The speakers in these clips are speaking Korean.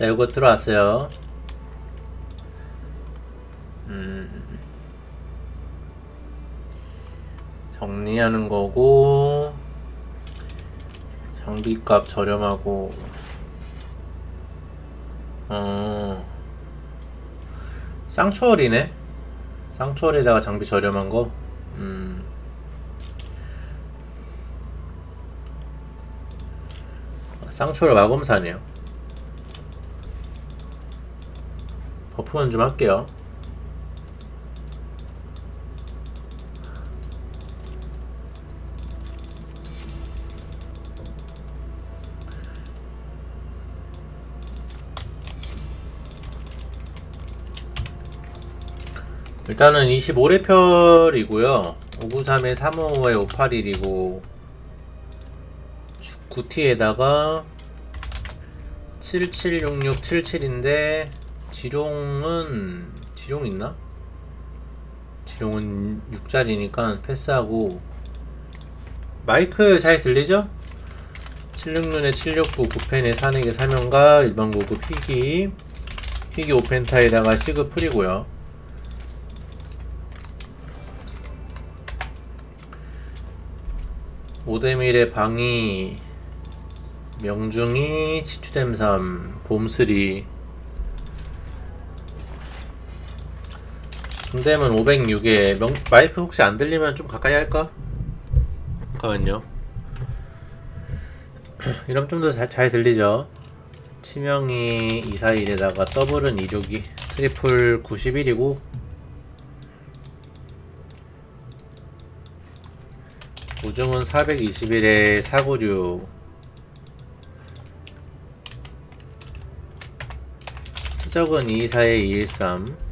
자, 요거 들어왔어요. 음. 정리하는 거고, 장비값 저렴하고, 어, 쌍초월이네? 쌍초월에다가 장비 저렴한 거? 음. 쌍초월 마검사네요. 버프만 좀 할게요. 일단은 25레펠이고요. 593에 355에 581이고 9T에다가 776677인데 지룡은 지룡 있나? 지룡은 6짜리니까 패스하고 마이크 잘 들리죠? 766에 769 9펜에 4넥에 3연가 일반 고급 희귀 희귀 5펜타에다가 시급 풀이고요 오데밀의 방이 명중이 치추댐삼 봄쓰리 중댐은 506에 명, 마이크 혹시 안 들리면 좀 가까이 할까? 잠깐만요 이러면 좀 더 잘 들리죠? 치명이 241에다가 더블은 262 트리플 91이고 우중은 421에 496 수적은 224에 213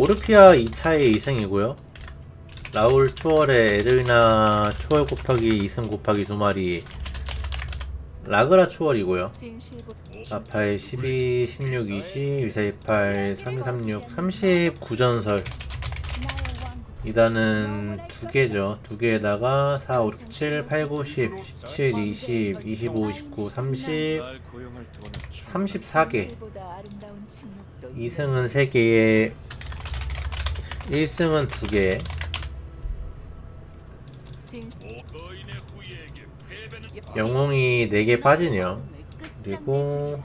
오르피아 2차의 2승이고요 라울 초월에 에르나 초월 곱하기 2승 곱하기 2마리 라그라 초월이고요 아파의 12, 16, 20, 2428, 3236, 39전설 나의 왕국 2단은 두 개죠. 두 개에다가 4, 5, 6, 7, 8, 9, 10, 17, 20, 25, 29, 30, 날 고용할 동안 34개. 진실보다 아름다운 침묵도 있는 2승은 3개에 1승은 2개. 진- 영웅이 4개 빠지네요. 그리고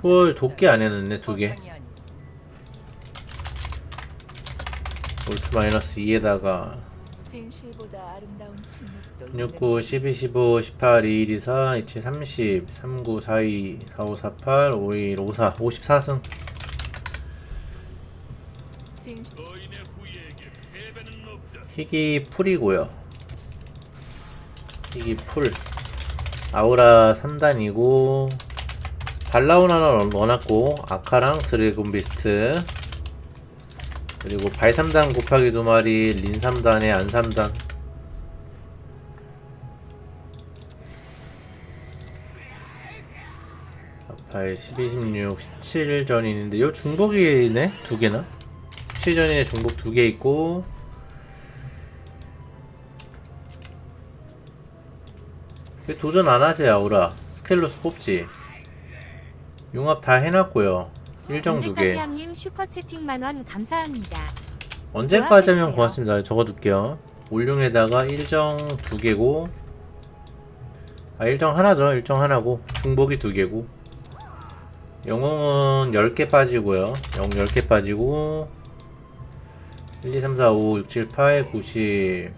초월 도끼 안 해놨네, 2개. 울트 마이너스 2에다가 진실보다 아름다운 침묵도 있는 69, 12, 15, 18, 21, 24, 27, 30, 39, 42, 45, 48, 51, 54, 54승. 진- 희귀 풀이고요. 희귀 풀. 아우라 3단이고 발라운 하나 넣어놨고 아카랑 드래곤 비스트 그리고 발 3단 곱하기 두 마리 린 3단에 안 3단 발 12, 16, 17전이 있는데 요 중복이네? 두 개나? 17전에 중복 두 개 있고. 왜 도전 안 하세요 아우라? 스켈로스 뽑지. 융합 다 해놨고요. 일정 언제까지 두개 함님 슈퍼 채팅 만원 감사합니다. 언제까지 하면 좋아하겠어요. 고맙습니다. 적어둘게요. 올룡에다가 일정 두 개고. 아 일정 하나죠. 일정 하나고. 중복이 두 개고. 영웅은 10개 빠지고요. 영웅 10개 빠지고 1, 2, 3, 4, 5, 6, 7, 8, 90아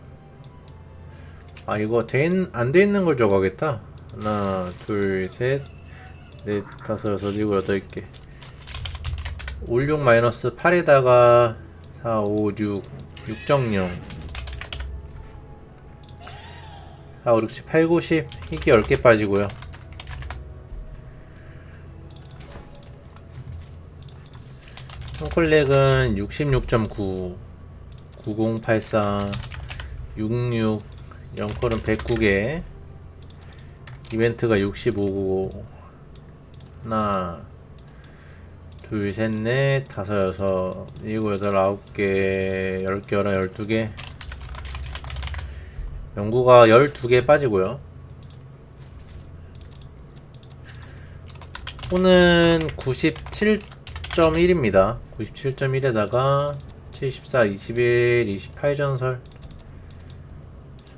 이거 된, 안 돼 있는 걸 적어야겠다. 하나 둘 셋 넷 다섯 여섯 일곱 여덟 개. 올용 마이너스 8에다가 4, 5, 6 6정령. 4, 5, 6, 7, 8, 9, 10 희귀 10개 빠지고요. 홈콜렉은 66.9 9084 66 영컬은 109개 이벤트가 65고 하나 둘, 셋, 넷, 다섯, 여섯, 일곱, 여덟, 아홉 개, 열 개, 열하, 열두 개. 연구가 열두 개 빠지고요. 호는 97.1입니다. 97.1에다가 74, 21, 28 전설.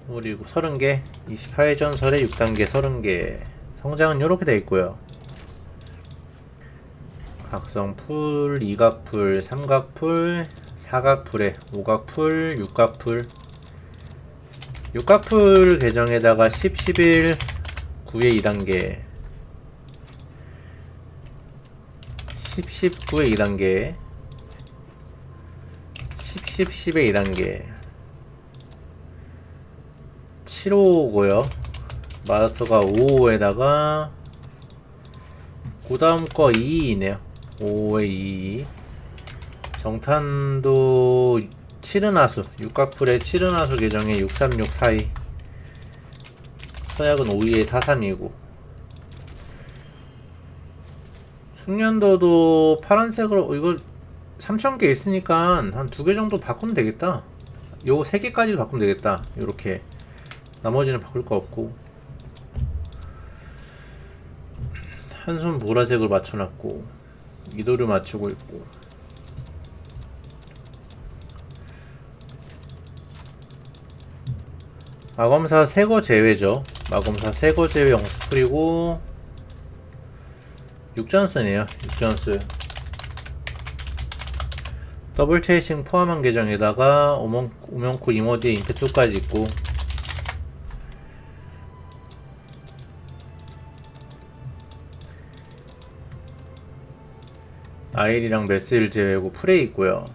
그리고 30개, 28 전설에 6단계 30개. 성장은 이렇게 되어 있고요. 각성풀, 이각풀, 삼각풀, 사각풀에 오각풀, 육각풀. 육각풀 계정에다가 10, 11, 9의 2단계. 10, 19의 2단계. 10, 10, 10의 2단계. 7호고요. 마스터가 5에다가 그 다음 거 2이네요. 5에 2. 정탄도 7은 하수. 육각풀의 7은 하수 계정에 636 사이. 서약은 5위에 43이고. 숙련도도 파란색으로, 어, 이거 3000개 있으니까 한 두 개 정도 바꾸면 되겠다. 요 세 개까지 바꾸면 되겠다. 요렇게. 나머지는 바꿀 거 없고. 한손 보라색을 맞춰놨고 이도를 맞추고 있고 마검사 새거 제외죠 마검사 새거 제외 영스풀이고 6전스네요 6전스 더블 체이싱 포함한 계정에다가 오명, 오명코 이모디에 임페토까지 있고 아일이랑 메스일 제외고 프레이 있고요.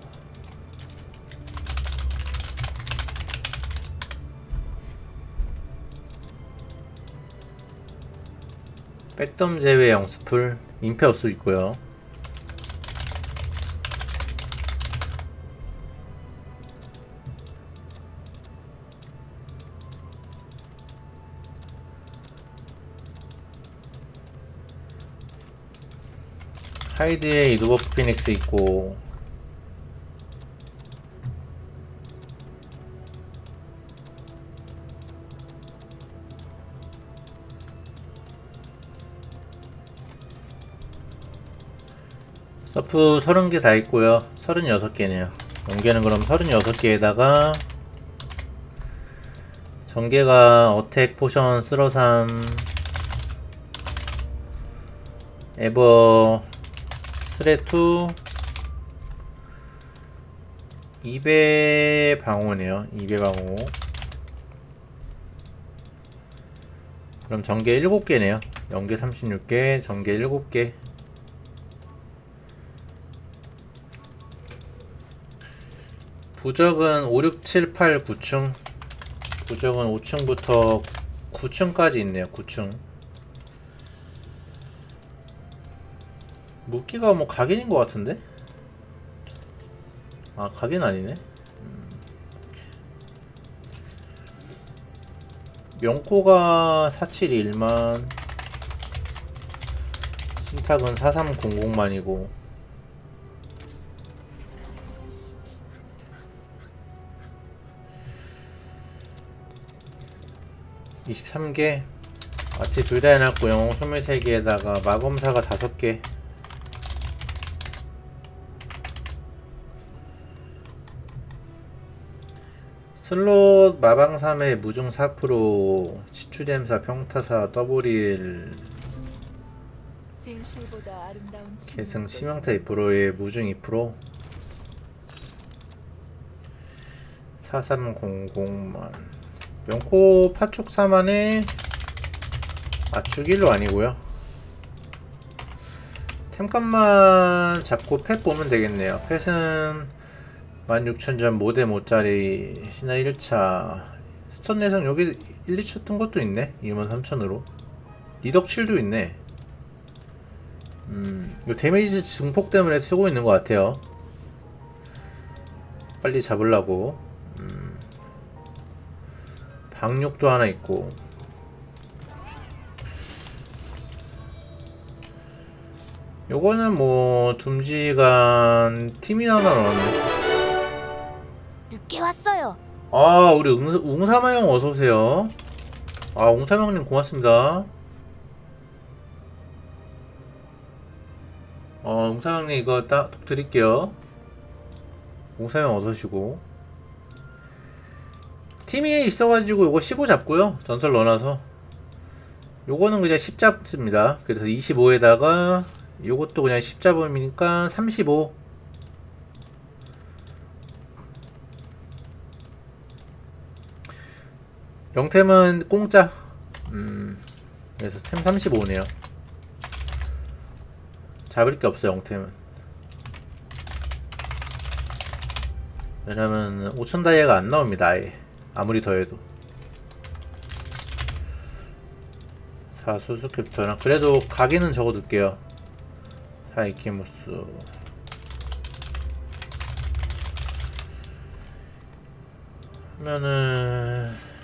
백덤 제외 영스풀 임페어스 있고요. 하이드에 이드버프 피닉스 있고. 서프 30개 다 있고요. 36개네요. 연계는 그럼 36개에다가 전개가 어택 포션 쓸어삼 에버 스레투 2배 방어네요. 2배 방어. 그럼 전개 7개네요. 연계 36개 전개 7개. 부적은 5, 6, 7, 8, 9층. 부적은 5층부터 9층까지 있네요. 9층 무기가 뭐 각인인 것 같은데? 아 각인 아니네. 음. 명코가 471만 신탁은 4300만이고 (23개) 아티 둘 다 해놨고 영웅 23개에다가 마검사가 5개 슬롯 마방삼의 무중 4% 치추잼사 평타사 더블일 계승 있고 2%에 무중 2% 4300만. 명코 파축 4만에 아 주길로 아니고요. 템값만 잡고 펫 보면 되겠네요. 펫은 16,000점 모대 모짜리 신화 1차. 스턴 내성 여기 1, 2차 뜬 것도 있네. 23,000으로. 리덕 7도 있네. 음, 이거 데미지 증폭 때문에 쓰고 있는 것 같아요. 빨리 잡으려고. 음, 방육도 하나 있고. 요거는 뭐 둠지간 팀이 하나 나왔네. 늦게 왔어요. 아 우리 웅, 웅사마 형 어서 오세요. 아 웅사마 형님 고맙습니다. 어 웅사마 형님 이거 딱 드릴게요. 웅사마 형 어서 오시고. 팀이 있어가지고 요거 15 잡고요. 전설 넣어놔서. 요거는 그냥 10 잡습니다. 그래서 25에다가 요것도 그냥 10 잡으니까 35. 영템은 공짜. 음, 그래서 템 35네요. 잡을 게 없어요, 영템은. 왜냐면 5천 다이아가 안 나옵니다, 아예. 아무리 더해도. 자, 수수캡터랑 그래도 가게는 적어둘게요. 사이키무스. 하면은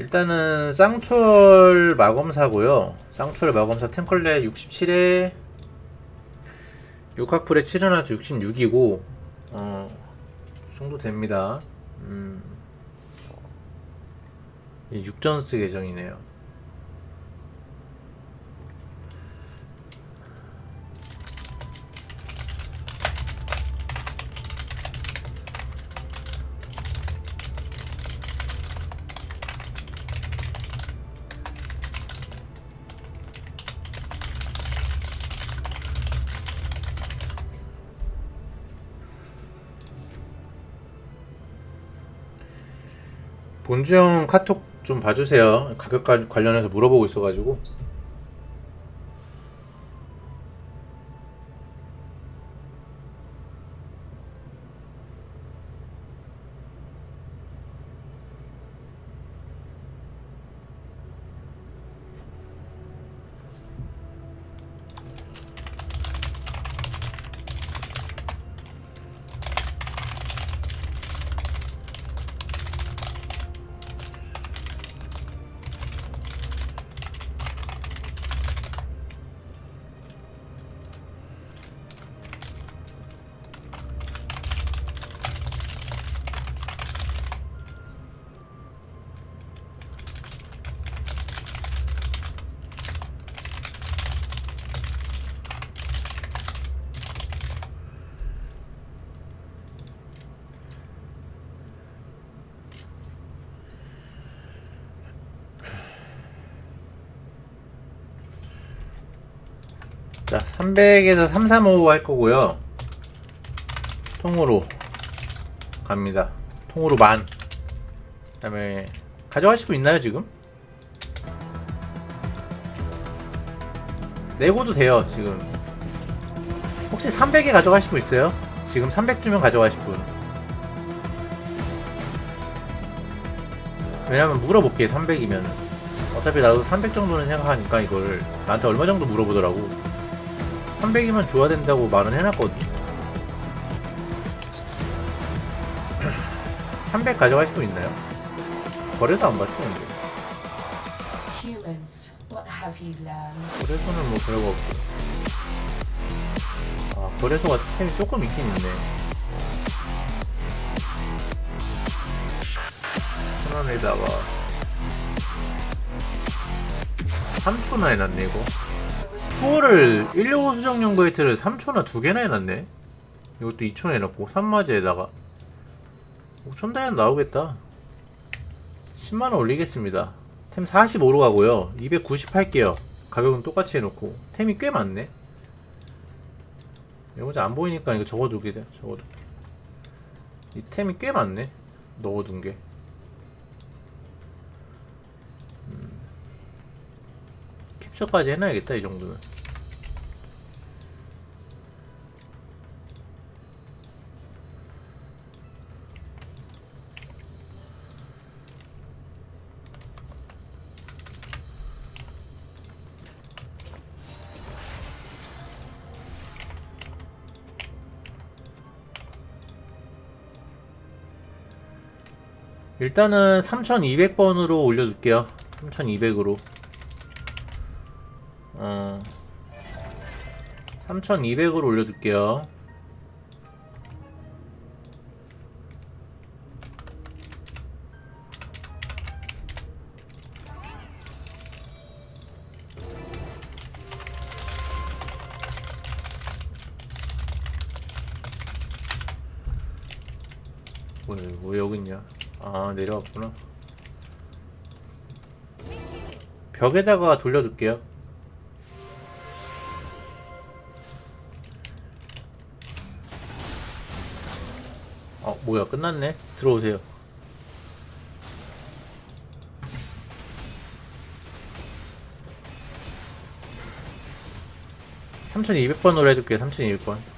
일단은 쌍철 마검사고요. 쌍철 마검사 템컬레 67에 6학풀에 7은하수 66이고 어, 이 정도 됩니다. 음. 이 6전스 계정이네요. 본주 형 카톡 좀 봐주세요. 가격 관- 관련해서 물어보고 있어가지고. 자, 300에서 335 할 거고요. 통으로 갑니다. 통으로 만. 그 다음에 가져가실 분 있나요 지금? 내고도 돼요 지금. 혹시 300에 가져가실 분 있어요? 지금 300 주면 가져가실 분. 왜냐면 물어볼게 300이면. 어차피 나도 300 정도는 생각하니까 이걸 나한테 얼마 정도 물어보더라고. 300이면 줘야 된다고 말은 해놨거든. 300 가져가실 분 있나요? 거래소 안 봤죠, 근데. 거래소는 뭐 별거 없고. 아, 거래소가 템이 조금 있긴 있네. 천원에다가 3초나 해놨네, 이거. 투어를 1호 수정 연구 혜트를 3초나 두 개나 해놨네. 이것도 2초 해놨고 3마지에다가 5천 다이아 나오겠다. 10만원 올리겠습니다. 템 45로 가고요. 290 할게요. 가격은 똑같이 해놓고 템이 꽤 많네. 이거 안 보이니까 이거 적어두게 돼. 적어두. 이 템이 꽤 많네. 넣어둔 게. 음. 캡처까지 해놔야겠다 이 정도면. 일단은 3200번으로 올려둘게요. 3200으로. 어 3200으로 올려둘게요. 내려왔구나. 벽에다가 돌려둘게요. 어 뭐야 끝났네? 들어오세요. (3200번으로) 해둘게요 (3200번)